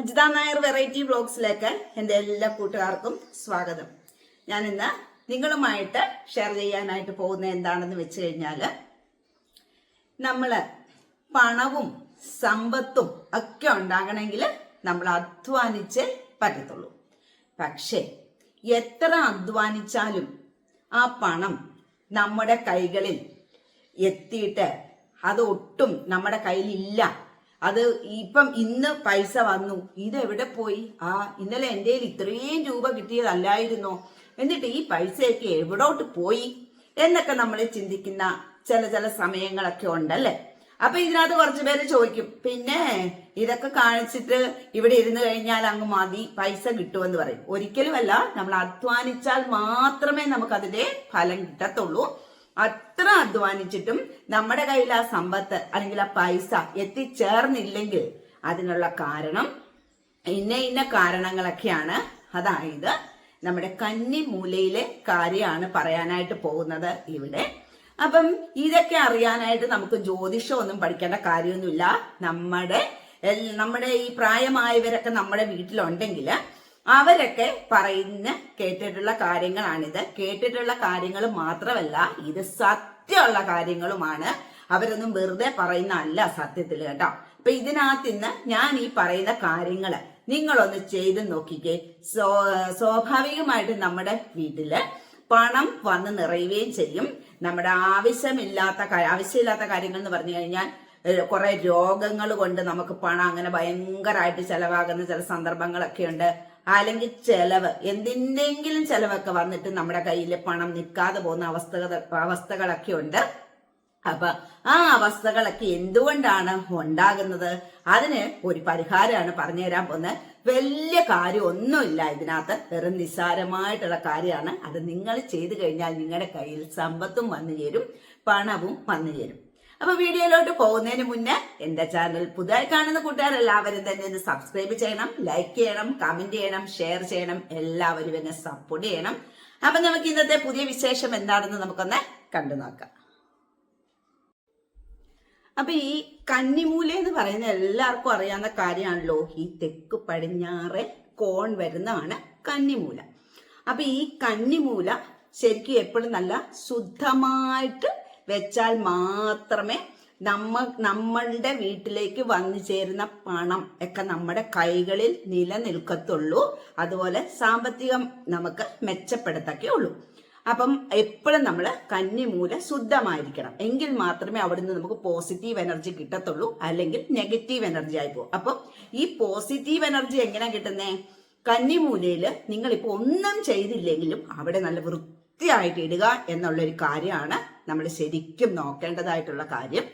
Ajitha Nair variety ബ്ലോഗ്സിലേക്ക് എന്റെ എല്ലാ കൂട്ടുകാർക്കും സ്വാഗതം. ഞാൻ ഇന്ന് നിങ്ങളുമായിട്ട് ഷെയർ ചെയ്യാനായിട്ട് പോകുന്ന എന്താണെന്ന് വെച്ച് കഴിഞ്ഞാൽ നമ്മൾ പണവും സമ്പത്തും ഒക്കെ ഉണ്ടാകണമെങ്കിൽ നമ്മൾ അധ്വാനിച്ചേ പറ്റത്തുള്ളൂ. പക്ഷേ എത്ര അധ്വാനിച്ചാലും ആ പണം നമ്മുടെ കൈകളിൽ എത്തിയിട്ട് അത് ഒട്ടും നമ്മുടെ കയ്യിലില്ല. അത് ഇപ്പം ഇന്ന് പൈസ വന്നു. ഇത് എവിടെ പോയി? ആ ഇന്നലെ എന്റെ കയ്യിൽ ഇത്രയും രൂപ കിട്ടിയതല്ലായിരുന്നോ? എന്നിട്ട് ഈ പൈസയൊക്കെ എവിടോട്ട് പോയി? എന്നൊക്കെ നമ്മൾ ചിന്തിക്കുന്ന ചില ചില സമയങ്ങളൊക്കെ ഉണ്ടല്ലേ? അപ്പൊ ഇതിനകത്ത് കുറച്ച് പേര് ചോദിക്കും പിന്നെ ഇതൊക്കെ കാണിച്ചിട്ട് ഇവിടെ ഇരുന്ന് കഴിഞ്ഞാൽ അങ്ങ് മതി പൈസ കിട്ടുമെന്ന് പറയും. ഒരിക്കലുമല്ല നമ്മൾ അധ്വാനിച്ചാൽ മാത്രമേ നമുക്ക് അതിന്റെ ഫലം കിട്ടത്തുള്ളൂ. അത്ര അധ്വാനിച്ചിട്ടും നമ്മുടെ കയ്യിൽ ആ സമ്പത്ത് അല്ലെങ്കിൽ ആ പൈസ എത്തിച്ചേർന്നില്ലെങ്കിൽ അതിനുള്ള കാരണം ഇന്ന ഇന്ന കാരണങ്ങളൊക്കെയാണ്. അതായത് നമ്മുടെ കന്നി മൂലയിലെ കാര്യമാണ് പറയാനായിട്ട് പോകുന്നത് ഇവിടെ. അപ്പം ഇതൊക്കെ അറിയാനായിട്ട് നമുക്ക് ജ്യോതിഷം ഒന്നും പഠിക്കേണ്ട കാര്യമൊന്നുമില്ല. നമ്മുടെ നമ്മുടെ ഈ പ്രായമായവരൊക്കെ നമ്മുടെ വീട്ടിലുണ്ടെങ്കിൽ അവരൊക്കെ പറയുന്ന കേട്ടിട്ടുള്ള കാര്യങ്ങളാണിത്. കേട്ടിട്ടുള്ള കാര്യങ്ങൾ മാത്രമല്ല ഇത് സത്യമുള്ള കാര്യങ്ങളുമാണ്. അവരൊന്നും വെറുതെ പറയുന്ന അല്ല സത്യത്തിൽ കേട്ടോ. അപ്പൊ ഇതിനകത്ത് ഇന്ന് ഞാൻ ഈ പറയുന്ന കാര്യങ്ങൾ നിങ്ങളൊന്ന് ചെയ്ത് നോക്കിക്കേ. സ്വ സ്വാഭാവികമായിട്ട് നമ്മുടെ വീട്ടിൽ പണം വന്ന് നിറയുകയും ചെയ്യും. നമ്മുടെ ആവശ്യമില്ലാത്ത ആവശ്യമില്ലാത്ത കാര്യങ്ങൾ എന്ന് പറഞ്ഞു കഴിഞ്ഞാൽ കുറെ രോഗങ്ങൾ കൊണ്ട് നമുക്ക് പണം അങ്ങനെ ഭയങ്കരമായിട്ട് ചെലവാകുന്ന ചില സന്ദർഭങ്ങളൊക്കെ ഉണ്ട് അല്ലെങ്കിൽ ചെലവ് എന്തിന്റെങ്കിലും ചെലവൊക്കെ വന്നിട്ട് നമ്മുടെ കയ്യിൽ പണം നിൽക്കാതെ പോകുന്ന അവസ്ഥകൾ അവസ്ഥകളൊക്കെ ഉണ്ട്. അപ്പൊ ആ അവസ്ഥകളൊക്കെ എന്തുകൊണ്ടാണ് ഉണ്ടാകുന്നത്? അതിന് ഒരു പരിഹാരമാണ് പറഞ്ഞു തരാൻ പോകുന്നത്. വലിയ കാര്യം ഒന്നുമില്ല ഇതിനകത്ത്. വെറും നിസ്സാരമായിട്ടുള്ള കാര്യമാണ്. അത് നിങ്ങൾ ചെയ്തു കഴിഞ്ഞാൽ നിങ്ങളുടെ കയ്യിൽ സമ്പത്തും വന്നു ചേരും പണവും വന്നു ചേരും. അപ്പൊ വീഡിയോയിലോട്ട് പോകുന്നതിന് മുന്നേ എന്റെ ചാനൽ പുതുതായി കാണുന്ന കൂട്ടുകാർ എല്ലാവരും തന്നെ ഒന്ന് സബ്സ്ക്രൈബ് ചെയ്യണം ലൈക്ക് ചെയ്യണം കമന്റ് ചെയ്യണം ഷെയർ ചെയ്യണം എല്ലാവരും എന്നെ സപ്പോർട്ട് ചെയ്യണം. അപ്പൊ നമുക്ക് ഇന്നത്തെ പുതിയ വിശേഷം എന്താണെന്ന് നമുക്കൊന്ന് കണ്ടു നോക്കാം. അപ്പൊ ഈ കന്നിമൂല എന്ന് പറയുന്ന എല്ലാവർക്കും അറിയാവുന്ന കാര്യമാണല്ലോ ഈ തെക്ക് പടിഞ്ഞാറ് കോൺ വരുന്നതാണ് കന്നിമൂല. അപ്പൊ ഈ കന്നിമൂല ശരിക്കും എപ്പോഴും നല്ല ശുദ്ധമായിട്ട് വെച്ചാൽ മാത്രമേ നമ്മ നമ്മളുടെ വീട്ടിലേക്ക് വന്നു ചേരുന്ന പണം ഒക്കെ നമ്മുടെ കൈകളിൽ നിലനിൽക്കത്തുള്ളൂ. അതുപോലെ സാമ്പത്തികം നമുക്ക് മെച്ചപ്പെടുത്തൊക്കെ ഉള്ളൂ അപ്പം എപ്പോഴും നമ്മൾ കന്നിമൂല ശുദ്ധമായിരിക്കണം. എങ്കിൽ മാത്രമേ അവിടുന്ന് നമുക്ക് പോസിറ്റീവ് എനർജി കിട്ടത്തുള്ളൂ. അല്ലെങ്കിൽ നെഗറ്റീവ് എനർജി ആയി പോകും. അപ്പം ഈ പോസിറ്റീവ് എനർജി എങ്ങനെയാണ് കിട്ടുന്നേ? കന്നിമൂലയിൽ നിങ്ങൾ ഇപ്പൊ ഒന്നും ചെയ്തില്ലെങ്കിലും അവിടെ നല്ല വൃത്തിയായിട്ട് ഇടുക എന്നുള്ളൊരു കാര്യമാണ് നമ്മൾ ശരിക്കും നോക്കേണ്ടതായിട്ടുള്ള കാര്യം.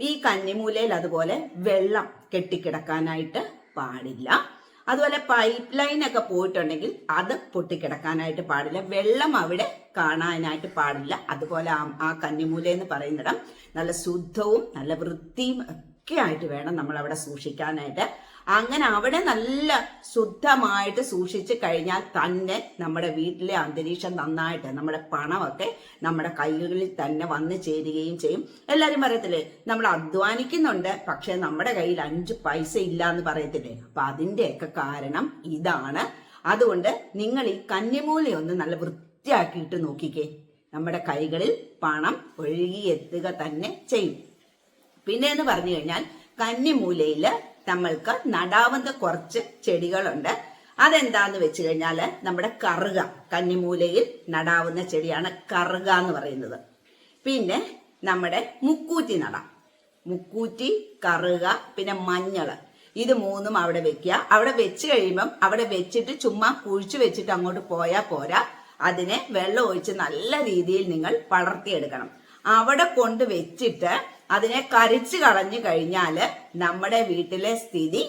ഈ കന്നിമൂലയിൽ അതുപോലെ വെള്ളം കെട്ടിക്കിടക്കാനായിട്ട് പാടില്ല. അതുപോലെ പൈപ്പ് ലൈൻ ഒക്കെ പോയിട്ടുണ്ടെങ്കിൽ അത് പൊട്ടിക്കിടക്കാനായിട്ട് പാടില്ല. വെള്ളം അവിടെ കാണാനായിട്ട് പാടില്ല. അതുപോലെ ആ- കന്നിമൂല എന്ന് പറയുന്നിടം നല്ല ശുദ്ധവും നല്ല വൃത്തിയും ഒക്കെ ആയിട്ട് വേണം നമ്മൾ അവിടെ സൂക്ഷിക്കാനായിട്ട്. അങ്ങനെ അവിടെ നല്ല ശുദ്ധമായിട്ട് സൂക്ഷിച്ചു കഴിഞ്ഞാൽ തന്നെ നമ്മുടെ വീട്ടിലെ അന്തരീക്ഷം നന്നായിട്ട് നമ്മുടെ പണമൊക്കെ നമ്മുടെ കൈകളിൽ തന്നെ വന്നു ചേരുകയും ചെയ്യും. എല്ലാവരും പറയത്തില്ലേ നമ്മൾ അധ്വാനിക്കുന്നുണ്ട് പക്ഷെ നമ്മുടെ കയ്യിൽ അഞ്ച് പൈസ ഇല്ല എന്ന് പറയത്തില്ലേ? അപ്പൊ അതിന്റെയൊക്കെ കാരണം ഇതാണ്. അതുകൊണ്ട് നിങ്ങൾ ഈ കന്നിമൂലയൊന്ന് നല്ല വൃത്തിയാക്കിയിട്ട് നോക്കിക്കേ. നമ്മുടെ കൈകളിൽ പണം ഒഴുകിയെത്തുക തന്നെ ചെയ്യും. പിന്നെ എന്ന് പറഞ്ഞു കഴിഞ്ഞാൽ കന്നിമൂലയിൽ നമ്മൾക്ക് നടാവുന്ന കുറച്ച് ചെടികളുണ്ട്. അതെന്താന്ന് വെച്ച് കഴിഞ്ഞാൽ നമ്മുടെ കറുക. കന്നിമൂലയിൽ നടാവുന്ന ചെടിയാണ് കറുക എന്ന് പറയുന്നത്. പിന്നെ നമ്മുടെ മുക്കൂറ്റി നടാം. മുക്കൂറ്റി കറുക പിന്നെ മഞ്ഞൾ. ഇത് മൂന്നും അവിടെ വെക്കുക. അവിടെ വെച്ച് കഴിയുമ്പം അവിടെ വെച്ചിട്ട് ചുമ്മാ കുഴിച്ചു വെച്ചിട്ട് അങ്ങോട്ട് പോയാൽ പോരാ. അതിനെ വെള്ളം ഒഴിച്ച് നല്ല രീതിയിൽ നിങ്ങൾ വളർത്തിയെടുക്കണം. അവിടെ കൊണ്ട് വെച്ചിട്ട് അതിനെ കരിച്ചു കളഞ്ഞു കഴിഞ്ഞാൽ നമ്മുടെ വീട്ടിലെ സ്ഥിതി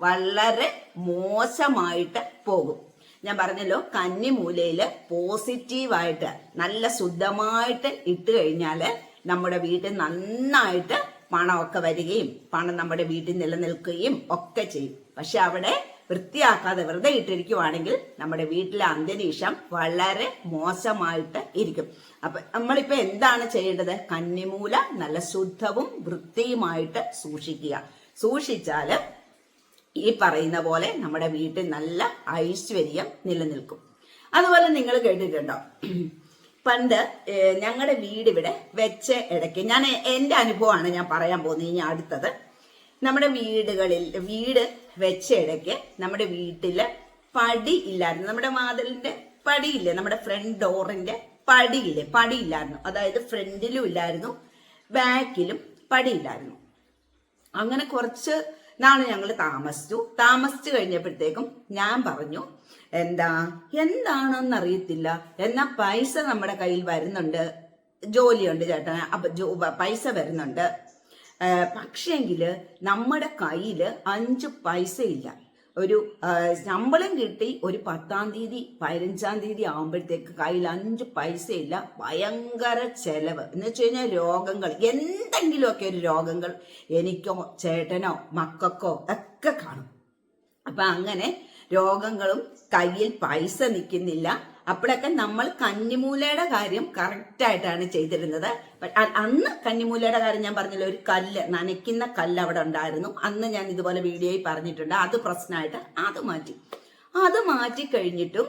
വളരെ മോശമായിട്ട് പോകും. ഞാൻ പറഞ്ഞല്ലോ കന്നിമൂലയിൽ പോസിറ്റീവായിട്ട് നല്ല ശുദ്ധമായിട്ട് ഇട്ട് കഴിഞ്ഞാൽ നമ്മുടെ വീട്ടിൽ നന്നായിട്ട് പണമൊക്കെ വരികയും പണം നമ്മുടെ വീട്ടിൽ നിലനിൽക്കുകയും ഒക്കെ ചെയ്യും. പക്ഷെ അവിടെ വൃത്തിയാക്കാതെ വെറുതെ ഇട്ടിരിക്കുവാണെങ്കിൽ നമ്മുടെ വീട്ടിലെ അന്തരീക്ഷം വളരെ മോശമായിട്ട് ഇരിക്കും. അപ്പൊ നമ്മളിപ്പോ എന്താണ് ചെയ്യേണ്ടത്? കന്നിമൂല നല്ല ശുദ്ധവും വൃത്തിയുമായിട്ട് സൂക്ഷിക്കുക. സൂക്ഷിച്ചാൽ ഈ പറയുന്ന പോലെ നമ്മുടെ വീട്ടിൽ നല്ല ഐശ്വര്യം നിലനിൽക്കും. അതുപോലെ നിങ്ങൾ കേട്ടിട്ടുണ്ടോ? പണ്ട് ഞങ്ങളുടെ വീട് ഇവിടെ വെച്ച ഇടയ്ക്ക് ഞാൻ എന്റെ അനുഭവമാണ് ഞാൻ പറയാൻ പോകുന്നത് ഇനി അടുത്തത്. നമ്മുടെ വീടുകളിൽ വീട് വെച്ച ഇടയ്ക്ക് നമ്മുടെ വീട്ടിൽ പടി ഇല്ലായിരുന്നു. നമ്മുടെ വാതിലിന്റെ പടിയില്ലേ നമ്മുടെ ഫ്രണ്ട് ഡോറിന്റെ പടിയില്ലേ പടിയില്ലായിരുന്നു അതായത് ഫ്രണ്ടിലും ഇല്ലായിരുന്നു ബാക്കിലും പടിയില്ലായിരുന്നു അങ്ങനെ കുറച്ച് നാൾ ഞങ്ങൾ താമസിച്ചു. താമസിച്ചു കഴിഞ്ഞപ്പോഴത്തേക്കും ഞാൻ പറഞ്ഞു എന്താ എന്താണെന്ന് അറിയത്തില്ല എന്നാ പൈസ നമ്മുടെ കയ്യിൽ വരുന്നുണ്ട്. ജോലിയുണ്ട് ചേട്ടന് അപ്പൊ പൈസ വരുന്നുണ്ട്. പക്ഷേങ്കിൽ നമ്മുടെ കയ്യിൽ അഞ്ച് പൈസ ഇല്ല ഒരു ശമ്പളം കിട്ടി ഒരു പത്താം തീയതി പതിനഞ്ചാം തീയതി ആകുമ്പോഴത്തേക്ക് കയ്യിൽ അഞ്ച് പൈസ ഇല്ല ഭയങ്കര ചെലവ്. എന്ന് വെച്ച് കഴിഞ്ഞാൽ രോഗങ്ങൾ എന്തെങ്കിലുമൊക്കെ ഒരു രോഗങ്ങൾ എനിക്കോ ചേട്ടനോ മക്കൾക്കോ ഒക്കെ കാണും. അപ്പൊ അങ്ങനെ രോഗങ്ങളും കയ്യിൽ പൈസ നിൽക്കുന്നില്ല. അപ്പോഴൊക്കെ നമ്മൾ കന്നിമൂലയുടെ കാര്യം കറക്റ്റായിട്ടാണ് ചെയ്തിരുന്നത്. അന്ന് കന്നിമൂലയുടെ കാര്യം ഞാൻ പറഞ്ഞില്ല ഒരു കല്ല് നനയ്ക്കുന്ന കല്ല് അവിടെ ഉണ്ടായിരുന്നു. അന്ന് ഞാൻ ഇതുപോലെ വീഡിയോയിൽ പറഞ്ഞിട്ടുണ്ട്. അത് പ്രശ്നമായിട്ട് അത് മാറ്റി. അത് മാറ്റി കഴിഞ്ഞിട്ടും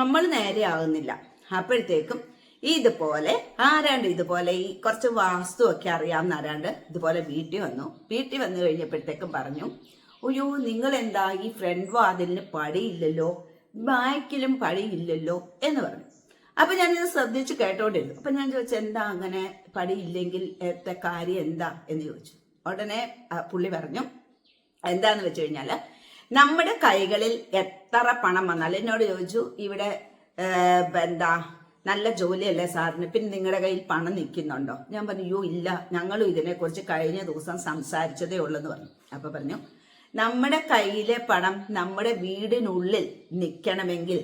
നമ്മൾ നേരെ ആകുന്നില്ല അപ്പോഴത്തേക്കും ഇതുപോലെ ആരാണ്ട് ഇതുപോലെ ഈ കുറച്ച് വാസ്തുവൊക്കെ അറിയാവുന്ന ആരാണ്ട് ഇതുപോലെ വീട്ടിൽ വന്നു. വീട്ടിൽ വന്നു കഴിഞ്ഞപ്പോഴത്തേക്കും പറഞ്ഞു അയ്യോ നിങ്ങൾ എന്താ ഈ ഫ്രണ്ട് വാതിലിന് പടിയില്ലല്ലോ? ബാക്കിലും പടിയില്ലല്ലോ എന്ന് പറഞ്ഞു. അപ്പൊ ഞാനിത് ശ്രദ്ധിച്ച് കേട്ടോണ്ടിരുന്നു. അപ്പൊ ഞാൻ ചോദിച്ചു എന്താ അങ്ങനെ പടിയില്ലെങ്കിൽ ഏറ്റ കാര്യം എന്താ? എന്ന് ചോദിച്ചു. ഉടനെ പുള്ളി പറഞ്ഞു എന്താന്ന് വെച്ച് കഴിഞ്ഞാൽ നമ്മുടെ കൈകളിൽ എത്ര പണം വന്നാലും എന്നോട് ചോദിച്ചു ഇവിടെ എന്താ നല്ല ജോലിയല്ലേ സാറിന്? പിന്നെ നിങ്ങളുടെ കയ്യിൽ പണം നിൽക്കുന്നുണ്ടോ? ഞാൻ പറഞ്ഞു അയ്യോ ഇല്ല. ഞങ്ങളും ഇതിനെക്കുറിച്ച് കഴിഞ്ഞ ദിവസം സംസാരിച്ചതേ ഉള്ളെന്ന് പറഞ്ഞു. അപ്പൊ പറഞ്ഞു നമ്മുടെ കയ്യിലെ പണം നമ്മുടെ വീടിനുള്ളിൽ നിൽക്കണമെങ്കിൽ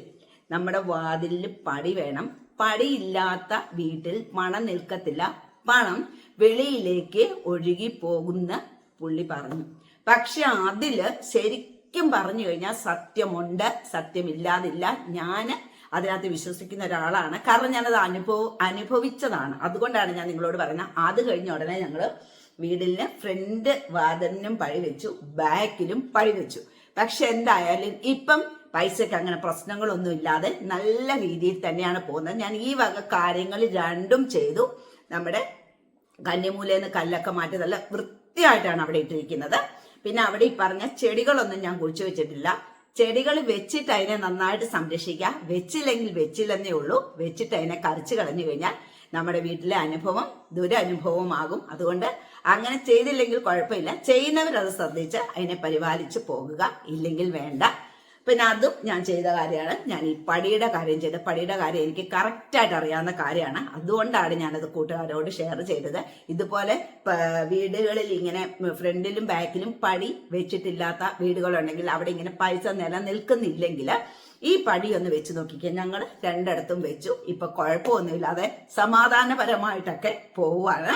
നമ്മുടെ വാതിലിൽ പടി വേണം. പടിയില്ലാത്ത വീട്ടിൽ മണം നിൽക്കത്തില്ല. പണം വെളിയിലേക്ക് ഒഴുകി പോകുന്ന പുള്ളി പറഞ്ഞു. പക്ഷെ അതിൽ ശരിക്കും പറഞ്ഞു കഴിഞ്ഞാൽ സത്യമുണ്ട് സത്യമില്ലാതില്ല. ഞാൻ അതിനകത്ത് വിശ്വസിക്കുന്ന ഒരാളാണ്. കാരണം ഞാനത് അനുഭവ അനുഭവിച്ചതാണ്. അതുകൊണ്ടാണ് ഞാൻ നിങ്ങളോട് പറയുന്നത്. അത് കഴിഞ്ഞ ഉടനെ ഞങ്ങൾ വീടിന് ഫ്രണ്ട് വാതിലിനും പഴി വെച്ചു ബാക്കിലും പഴി വെച്ചു. പക്ഷെ എന്തായാലും ഇപ്പം പൈസക്ക് അങ്ങനെ പ്രശ്നങ്ങളൊന്നും ഇല്ലാതെ നല്ല രീതിയിൽ തന്നെയാണ് പോകുന്നത്. ഞാൻ ഈ വക കാര്യങ്ങൾ രണ്ടും ചെയ്തു. നമ്മുടെ കന്യമൂലേന്ന് കല്ലൊക്കെ മാറ്റി നല്ല വൃത്തിയായിട്ടാണ് അവിടെ ഇട്ടിരിക്കുന്നത്. പിന്നെ അവിടെ ഈ പറഞ്ഞ ചെടികളൊന്നും ഞാൻ കുഴിച്ചു വെച്ചിട്ടില്ല. ചെടികൾ വെച്ചിട്ട് അതിനെ നന്നായിട്ട് സംരക്ഷിക്കുക. വെച്ചില്ലെങ്കിൽ വെച്ചില്ലെന്നേ ഉള്ളൂ. വെച്ചിട്ട് അതിനെ കറിച്ചു കളഞ്ഞു കഴിഞ്ഞാൽ നമ്മുടെ വീട്ടിലെ അനുഭവം ദുരനുഭവമാകും. അതുകൊണ്ട് അങ്ങനെ ചെയ്തില്ലെങ്കിൽ കുഴപ്പമില്ല. ചെയ്യുന്നവരത് ശ്രദ്ധിച്ച് അതിനെ പരിപാലിച്ച് പോകുക. ഇല്ലെങ്കിൽ വേണ്ട. പിന്നെ അതും ഞാൻ ചെയ്ത കാര്യമാണ്. ഞാൻ ഈ പടിയുടെ കാര്യം ചെയ്ത പടിയുടെ കാര്യം എനിക്ക് കറക്റ്റായിട്ട് അറിയാവുന്ന കാര്യമാണ്. അതുകൊണ്ടാണ് ഞാനത് കൂട്ടുകാരോട് ഷെയർ ചെയ്തത്. ഇതുപോലെ വീടുകളിൽ ഇങ്ങനെ ഫ്രണ്ടിലും ബാക്കിലും പടി വെച്ചിട്ടില്ലാത്ത വീടുകളുണ്ടെങ്കിൽ അവിടെ ഇങ്ങനെ പൈസ നിലനിൽക്കുന്നില്ലെങ്കിൽ ഈ പടി ഒന്ന് വെച്ച് നോക്കിക്കുക ഞങ്ങൾ രണ്ടിടത്തും വെച്ചു. ഇപ്പൊ കുഴപ്പമൊന്നുമില്ലാതെ സമാധാനപരമായിട്ടൊക്കെ പോവാണ്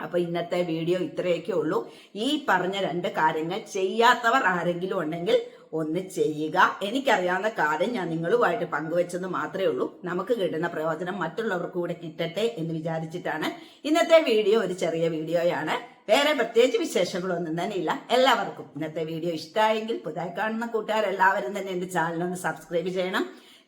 അപ്പൊ ഇന്നത്തെ വീഡിയോ ഇത്രയൊക്കെ ഉള്ളൂ. ഈ പറഞ്ഞ രണ്ട് കാര്യങ്ങൾ ചെയ്യാത്തവർ ആരെങ്കിലും ഉണ്ടെങ്കിൽ ഒന്ന് ചെയ്യുക. എനിക്കറിയാവുന്ന കാര്യം ഞാൻ നിങ്ങളുമായിട്ട് പങ്കുവെച്ചെന്ന് മാത്രമേ ഉള്ളൂ. നമുക്ക് കിട്ടുന്ന പ്രയോജനം മറ്റുള്ളവർക്ക് കൂടെ കിട്ടട്ടെ എന്ന് വിചാരിച്ചിട്ടാണ് ഇന്നത്തെ വീഡിയോ ഒരു ചെറിയ വീഡിയോയാണ് വേറെ പ്രത്യേകിച്ച് വിശേഷങ്ങളൊന്നും തന്നെ ഇല്ല എല്ലാവർക്കും ഇന്നത്തെ വീഡിയോ ഇഷ്ടമായെങ്കിൽ പുതുതായി കാണുന്ന കൂട്ടുകാരെല്ലാവരും തന്നെ എന്റെ ചാനലൊന്ന് സബ്സ്ക്രൈബ് ചെയ്യണം.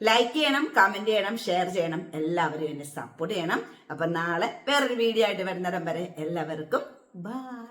ലൈക്ക് ചെയ്യണം കമന്റ് ചെയ്യണം ഷെയർ ചെയ്യണം. എല്ലാവരും എന്നെ സപ്പോർട്ട് ചെയ്യണം. അപ്പൊ നാളെ വേറൊരു വീഡിയോ ആയിട്ട് വരുന്നിടം വരെ എല്ലാവർക്കും ബൈ